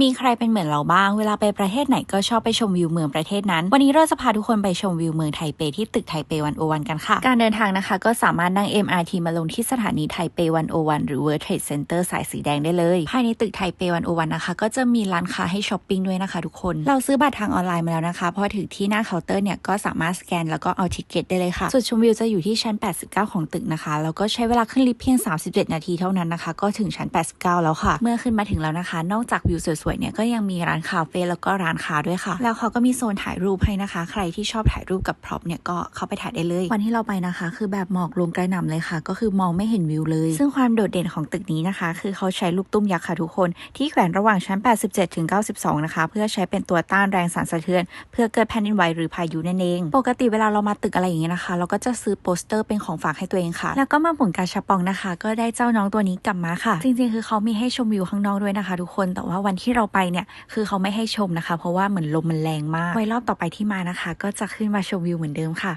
มีใครเป็นเหมือนเราบ้าง เวลาไปประเทศไหนก็ชอบไปชมวิวเมืองประเทศนั้น วันนี้เราจะพาทุกคนไปชมวิวเมืองไทเปที่ตึกไทเปวันโอวันกันค่ะ การเดินทางนะคะ ก็สามารถนั่ง MRT มาลงที่สถานีไทเปวันโอวันหรือ World Trade Center สายสีแดงได้เลย ภายในตึกไทเปวันโอวันนะคะ ก็จะมีร้านค้าให้ช้อปปิ้งด้วยนะคะทุกคน เราซื้อบัตรทางออนไลน์มาแล้วนะคะพอถึงที่หน้าเคาน์เตอร์เนี่ยก็สามารถสแกนแล้วก็เอาทิเก็ตได้เลยค่ะจุดชมวิวจะอยู่ที่ชั้น 89 ของตึกนะคะแล้วก็ใช้เวลาขึ้นลิฟต์เพียง 37 นาทีเท่านั้นนะคะ ก็ถึงชั้น 89 แล้วค่ะ เมื่อขึ้นมาถึงแล้วนะคะ นอกจากวิวสวยๆเนี่ยก็ยังมีร้านคาเฟ่แล้วก็ร้านค้าด้วยค่ะ แล้วเขาก็มีโซนถ่ายรูปให้นะคะ ใครที่ชอบถ่ายรูปกับพร็อพเนี่ยก็เข้าไปถ่ายได้เลย วันที่เราไปนะคะ คือแบบหมอกลงกระหน่ำเลยค่ะ ก็คือมองไม่เห็นวิวเลย ซึ่งความโดดเด่นของตึกนี้นะคะ คือเขาใช้ลูกตุ้มยักษ์ค่ะทุกคน ที่แขวนระหว่างชั้น 87ถึง92 นะคะ เพื่อใช้เป็นตัวต้านแรงสั่นสะเทือน เพื่อเกิดแผ่นดินไหวหรือพายุนั่นเอง ปกติเวลาเรามาตึกอะไรอย่างเงี้ยนะคะ เราก็จะซื้อโปสเตอร์เป็นของฝากให้ตัวเองค่ะ แล้วก็มาหมุนกาชาปองนะคะ ก็ได้เจ้าน้องตัวนี้กลับมาค่ะ จริงๆ คือเขามีให้ชมวิวข้างนอกด้วยนะคะ ทุกคน แต่ว่าวันที่เราไปเนี่ยคือเขาไม่ให้ชมนะคะ เพราะว่าเหมือนลมมันแรงมากไว้รอบต่อไปที่มานะคะ ก็จะขึ้นมาชมวิวเหมือนเดิมค่ะ